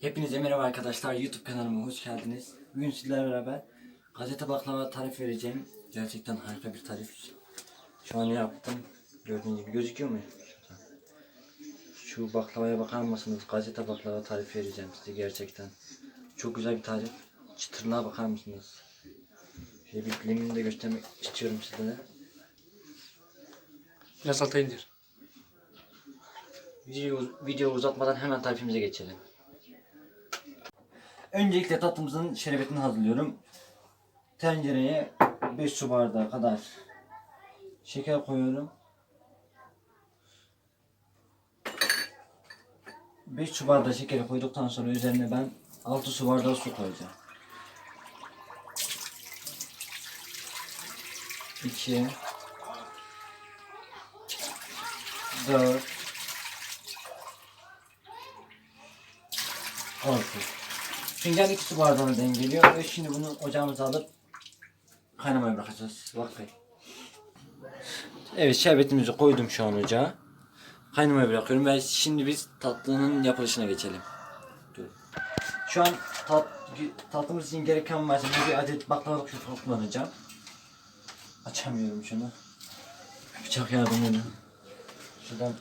Hepinize merhaba arkadaşlar. YouTube kanalıma hoş geldiniz. Bugün sizlerle beraber gazete baklava tarif vereceğim. Gerçekten harika bir tarif. Şu an yaptım. Gördüğünüz gibi gözüküyor mu? Şu baklavaya bakar mısınız? Gazete baklava tarif vereceğim size gerçekten. Çok güzel bir tarif. Çıtırlığa bakar mısınız? Şöyle bir dilimini de göstermek istiyorum size. Biraz alta indir. Video, video uzatmadan hemen tarifimize geçelim. Öncelikle tatlımızın şerbetini hazırlıyorum. Tencereye 5 su bardağı kadar şeker koyuyorum. 5 su bardağı şekeri koyduktan sonra üzerine ben 6 su bardağı su koyacağım. 2 4 Olsun. Fincan iki su bardağını dengeliyor ve şimdi bunu ocağımıza alıp kaynamaya bırakacağız. Vakti. Evet şerbetimizi koydum şu an ocağa. Kaynamaya bırakıyorum ve şimdi biz tatlının yapılışına geçelim. Dur. Şu an tat, tatlımız için gereken malzeme bir adet baklavalık yufka kullanacağım. Açamıyorum şunu. Bıçak yardımıyla. Şuradan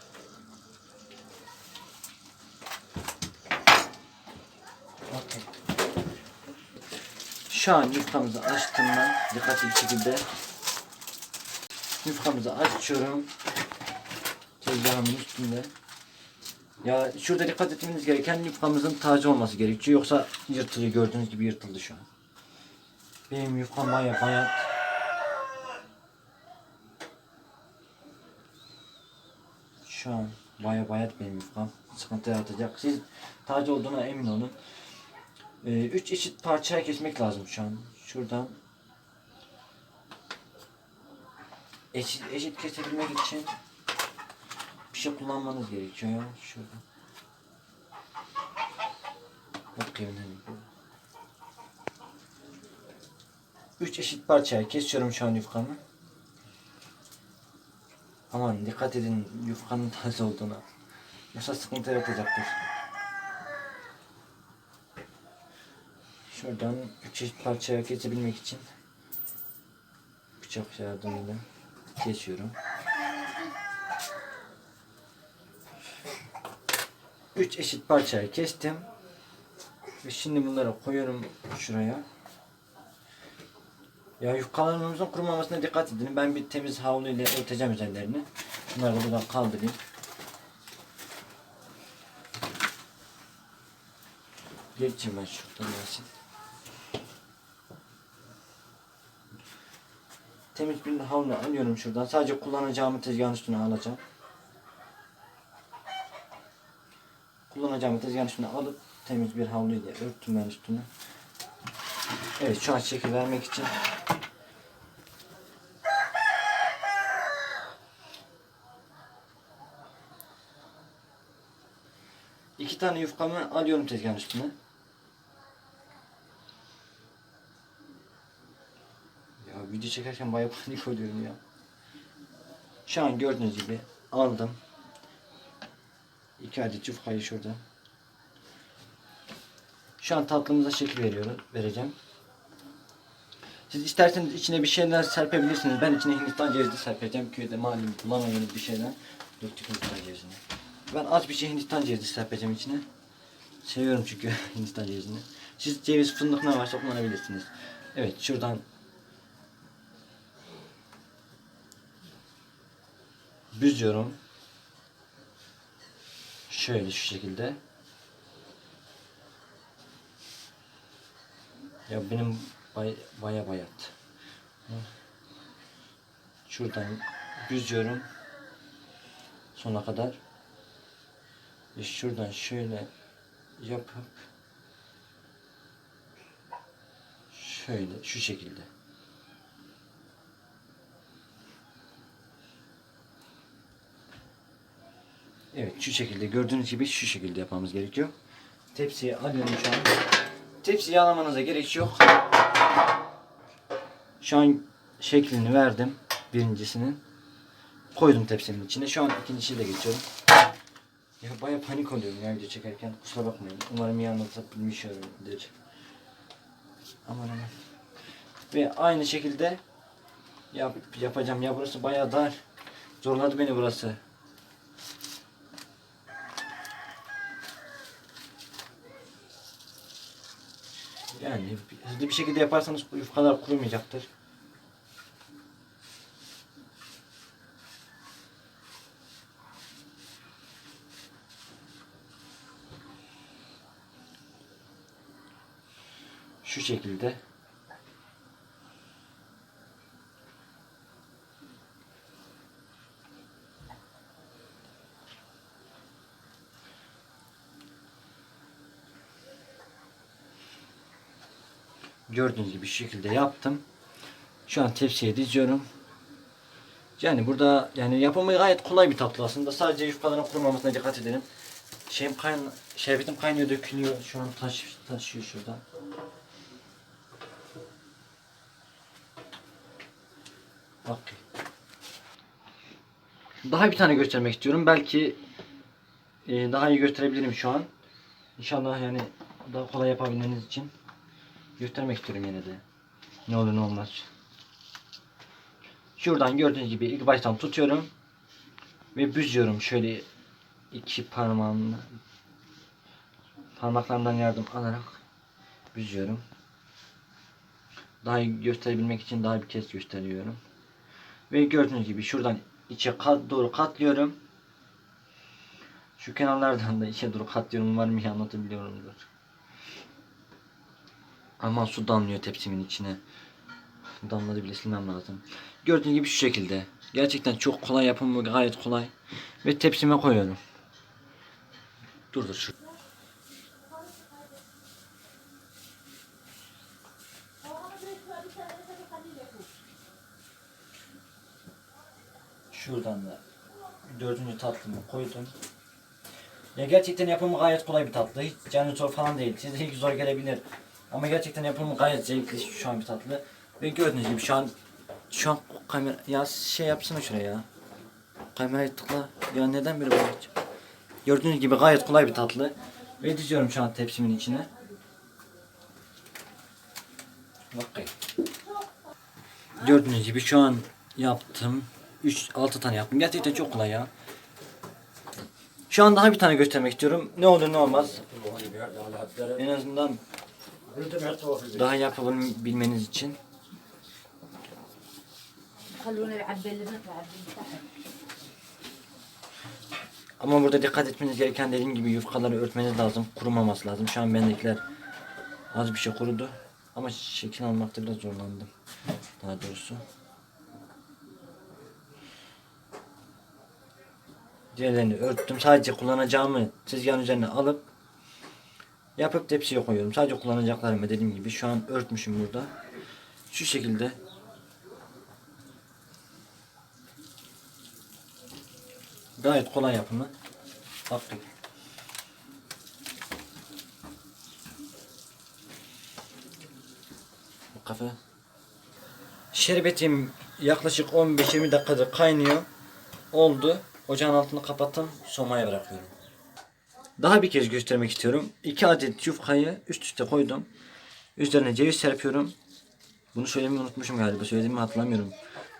Şu an yufkamızı açtım ben dikkatli bir şekilde. Yufkamızı açıyorum. Tezgahımın üstünde. Ya şurada dikkat etmeniz gereken yufkamızın taze olması gerekiyor. Yoksa yırtılıyor gördüğünüz gibi yırtıldı şu an. Benim yufkam baya bayat. Şu an baya bayat benim yufkam. Sıkıntı yaratacak. Siz taze olduğuna emin olun. 3 eşit parçaya kesmek lazım şu an. Şuradan eşit, eşit kesebilmek için bir şey kullanmanız gerekiyor ya. Şuradan. Bakayım ne 3 eşit parçaya kesiyorum şu an yufkamı. Aman dikkat edin yufkanın taze olduğuna. Yoksa sıkıntı yaratacaktır. Şuradan üç çeşit parçaya kesebilmek için bıçak yardımıyla kesiyorum. Üç eşit parçaya kestim. Ve şimdi bunları koyuyorum şuraya. Ya yufkalarımızın kurumamasına dikkat edin. Ben bir temiz havlu ile örteceğim üzerlerini. Bunları da buradan kaldırayım. Geçeyim ben şuradan gelsin. Temiz bir havlu alıyorum şuradan. Sadece kullanacağımı tezgahın üstüne alacağım. Kullanacağımı tezgahın üstüne alıp temiz bir havlu ile örttüm ben üstünü. Evet şu an şekil vermek için iki tane yufkamı alıyorum tezgahın üstüne. Ya video çekerken bayağı panik oluyorum ya. Şu an gördüğünüz gibi aldım. İki adet yufkayı şurada. Şu an tatlımıza şekil veriyorum, vereceğim. Siz isterseniz içine bir şeyler serpebilirsiniz. Ben içine Hindistan cevizi serpeceğim. Köyde malum bulamayınız bir şeyler. Döktük Hindistan cevizini. Ben az bir şey Hindistan cevizi serpeceğim içine. Seviyorum çünkü Hindistan cevizini. Siz ceviz fındık ne varsa kullanabilirsiniz. Evet şuradan büzüyorum. Şöyle şu şekilde. Ya benim bay, baya bayat. Şuradan büzüyorum. Sona kadar. Ve şuradan şöyle yapıp şöyle şu şekilde. Evet şu şekilde gördüğünüz gibi şu şekilde yapmamız gerekiyor. Tepsiye alıyorum şu an. Tepsiyi yağlamanıza gerek yok. Şu an şeklini verdim birincisinin. Koydum tepsinin içine. Şu an ikincisiyle geçiyorum. Ya baya panik oluyorum ya video çekerken. Kusura bakmayın. Umarım iyi anlatabilmişimdir. Aman aman. Ve aynı şekilde yap, yapacağım. Ya burası baya dar. Zorladı beni burası. Yani hızlı bir şekilde yaparsanız yufkalar kurumayacaktır. Şu şekilde. Gördüğünüz gibi şekilde yaptım. Şu an tepsiye diziyorum. Yani burada yani yapımı gayet kolay bir tatlı aslında. Sadece yufkaların kurumamasına dikkat edelim. Şeyim kayn şerbetim kaynıyor dökülüyor. Şu an taş taşıyor şuradan. Bak. Daha bir tane göstermek istiyorum. Belki e, daha iyi gösterebilirim şu an. İnşallah yani daha kolay yapabilmeniz için göstermek istiyorum yine de. Ne olur ne olmaz. Şuradan gördüğünüz gibi ilk baştan tutuyorum ve büzüyorum şöyle iki parmağımla parmaklarımdan yardım alarak büzüyorum. Daha iyi gösterebilmek için daha bir kez gösteriyorum. Ve gördüğünüz gibi şuradan içe kat doğru katlıyorum. Şu kenarlardan da içe doğru katlıyorum. Umarım iyi anlatabiliyorumdur. Aman su damlıyor tepsimin içine. Damladı bile silmem lazım. Gördüğünüz gibi şu şekilde. Gerçekten çok kolay yapımı gayet kolay. Ve tepsime koyuyorum. Dur dur şu. Şuradan da dördüncü tatlımı koydum. Ya gerçekten yapımı gayet kolay bir tatlı. Hiç canı zor falan değil. Size ilk zor gelebilir. Ama gerçekten yapımı gayet zevkli şu an bir tatlı. Ve gördüğünüz gibi şu an şu an kamera ya şey yapsana şuraya ya. Kamerayı tıkla. Ya neden böyle böyle? Gördüğünüz gibi gayet kolay bir tatlı. Ve diziyorum şu an tepsimin içine. Bakayım. Gördüğünüz gibi şu an yaptım. 3 6 tane yaptım. Gerçekten çok kolay ya. Şu an daha bir tane göstermek istiyorum. Ne olur ne olmaz. En azından daha yapabilmeniz için. Ama burada dikkat etmeniz gereken dediğim gibi yufkaları örtmeniz lazım. Kurumaması lazım. Şu an bendekiler az bir şey kurudu. Ama şekil almakta biraz zorlandım. Daha doğrusu. Diğerlerini örttüm. Sadece kullanacağımı tezgahın üzerine alıp yapıp tepsiye koyuyorum. Sadece kullanacaklarımı dediğim gibi şu an örtmüşüm burada. Şu şekilde Gayet kolay yapımı. Baktık. Kafe. Şerbetim yaklaşık 15-20 dakikadır kaynıyor. Oldu. Ocağın altını kapattım. Somaya bırakıyorum. Daha bir kez göstermek istiyorum. 2 adet yufkayı üst üste koydum. Üzerine ceviz serpiyorum. Bunu söylemeyi unutmuşum galiba. Söylediğimi hatırlamıyorum.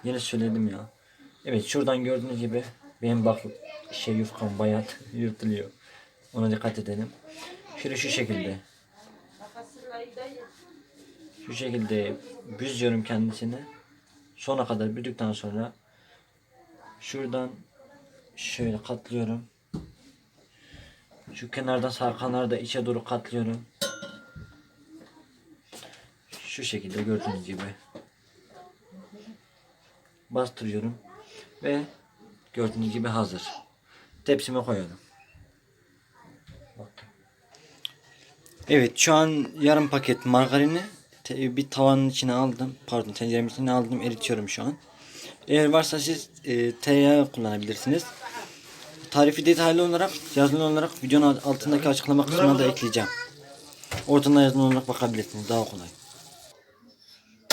Yine söyledim ya. Evet şuradan gördüğünüz gibi benim bak şey yufkam bayat yırtılıyor. Ona dikkat edelim. Şöyle şu şekilde. Şu şekilde büzüyorum kendisini. Sona kadar büdükten sonra şuradan şöyle katlıyorum. Şu kenardan sarkanları da içe doğru katlıyorum. Şu şekilde gördüğünüz gibi. Bastırıyorum. Ve gördüğünüz gibi hazır. Tepsime. Bakın. Evet şu an yarım paket margarini bir tavanın içine aldım. Pardon tenceremin içine aldım eritiyorum şu an. Eğer varsa siz e, tereyağı kullanabilirsiniz. Tarifi detaylı olarak yazılı olarak videonun altındaki açıklama kısmına da ekleyeceğim. Oradan da yazılı olarak bakabilirsiniz daha kolay.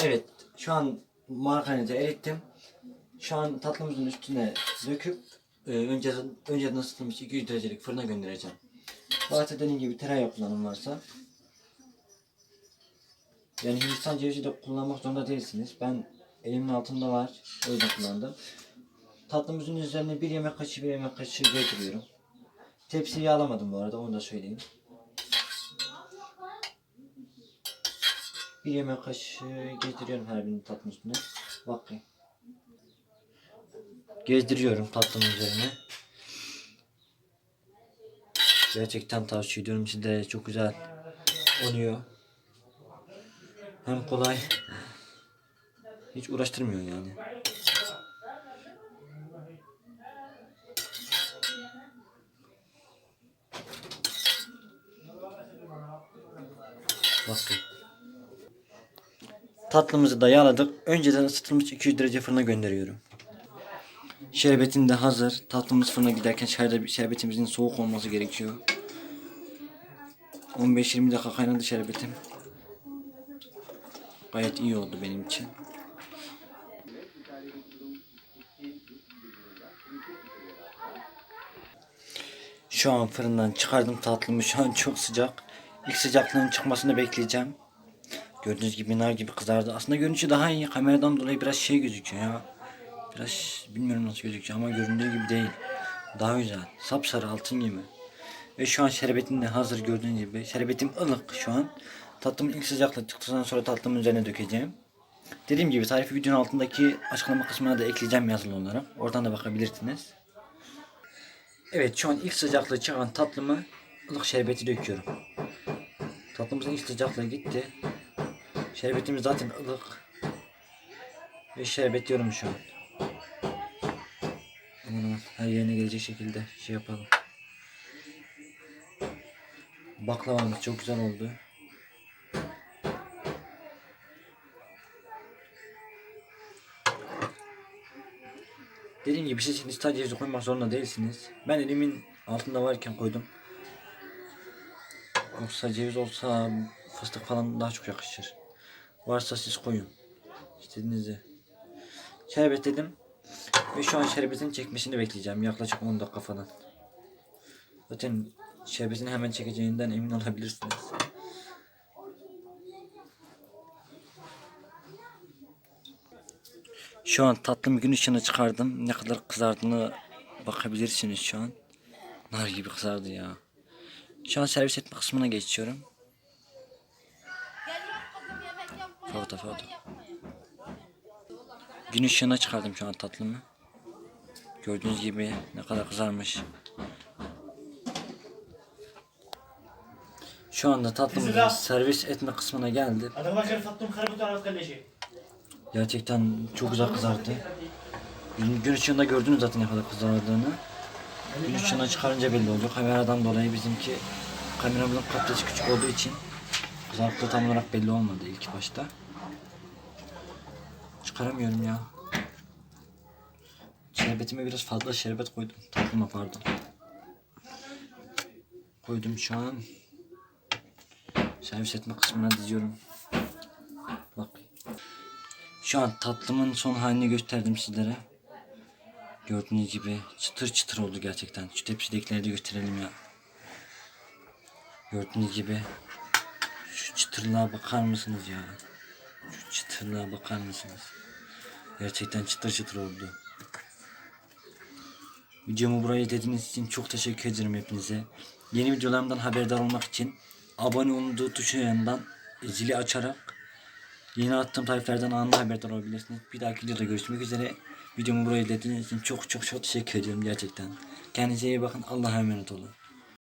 Evet şu an margarini de erittim. Şu an tatlımızın üstüne döküp e, önceden, önceden ısıtılmış 200 derecelik fırına göndereceğim. Varsa dediğim gibi tereyağı kullanım varsa. Yani Hindistan cevizi de kullanmak zorunda değilsiniz. Ben elimin altında var. O yüzden kullandım. Tatlımızın üzerine bir yemek kaşığı bir yemek kaşığı getiriyorum. Tepsiyi yağlamadım bu arada onu da söyleyeyim. Bir yemek kaşığı gezdiriyorum her birinin tatlının üstüne. Bakayım. Gezdiriyorum tatlının üzerine. Gerçekten tavsiye ediyorum size çok güzel oluyor. Hem kolay. Hiç uğraştırmıyor yani. Tatlımızı da yağladık. Önceden ısıtılmış 200 derece fırına gönderiyorum. Şerbetin de hazır. Tatlımız fırına giderken şerbe- şerbetimizin soğuk olması gerekiyor. 15-20 dakika kaynadı şerbetim. Gayet iyi oldu benim için. Şu an fırından çıkardım tatlımı. Şu an çok sıcak. İlk sıcaklığının çıkmasını bekleyeceğim. Gördüğünüz gibi nar gibi kızardı. Aslında görünüşü daha iyi. Kameradan dolayı biraz şey gözüküyor ya. Biraz bilmiyorum nasıl gözüküyor ama göründüğü gibi değil. Daha güzel. Sapsarı altın gibi. Ve şu an şerbetim de hazır gördüğünüz gibi. Şerbetim ılık şu an. Tatlımın ilk sıcaklığı çıktıktan sonra tatlımın üzerine dökeceğim. Dediğim gibi tarifi videonun altındaki açıklama kısmına da ekleyeceğim yazılı olarak. Oradan da bakabilirsiniz. Evet şu an ilk sıcaklığı çıkan tatlımı ılık şerbeti döküyorum. Tatlımızın ilk sıcaklığı gitti. Şerbetimiz zaten ılık. Ve şerbetliyorum şu an. Aman aman her yerine gelecek şekilde şey yapalım. Baklavamız çok güzel oldu. Dediğim gibi siz Hindistan cevizi koymak zorunda değilsiniz. Ben elimin altında varken koydum. Yoksa ceviz olsa fıstık falan daha çok yakışır. Varsa siz koyun. İstediğinizi. Şerbetledim. Ve şu an şerbetin çekmesini bekleyeceğim. Yaklaşık 10 dakika falan. Zaten şerbetini hemen çekeceğinden emin olabilirsiniz. Şu an tatlım gün ışığına çıkardım. Ne kadar kızardığını bakabilirsiniz şu an. Nar gibi kızardı ya. Şu an servis etme kısmına geçiyorum. Foto foto. Gün ışığına çıkardım şu an tatlımı. Gördüğünüz gibi ne kadar kızarmış. Şu anda tatlımızın servis etme kısmına geldi. Gerçekten çok güzel kızardı. Gün, gün ışığında gördünüz zaten ne kadar kızardığını. Gün ışığına çıkarınca belli oldu. Kameradan dolayı bizimki kameramızın katlesi küçük olduğu için kızarıklığı tam olarak belli olmadı ilk başta. Çıkaramıyorum ya. Şerbetime biraz fazla şerbet koydum. Tatlıma pardon. Koydum şu an. Servis etme kısmına diziyorum. Bak. Şu an tatlımın son halini gösterdim sizlere. Gördüğünüz gibi çıtır çıtır oldu gerçekten. Şu tepsidekileri de gösterelim ya. Gördüğünüz gibi şu çıtırlığa bakar mısınız ya? Şu çıtırlığa bakar mısınız? Gerçekten çıtır çıtır oldu. Videomu buraya izlediğiniz için çok teşekkür ederim hepinize. Yeni videolarımdan haberdar olmak için abone olduğu tuşu yanından zili açarak Yeni attığım tariflerden anında haberdar olabilirsiniz. Bir dahaki videoda görüşmek üzere. Videomu buraya izlediğiniz için çok çok çok teşekkür ediyorum gerçekten. Kendinize iyi bakın. Allah'a emanet olun.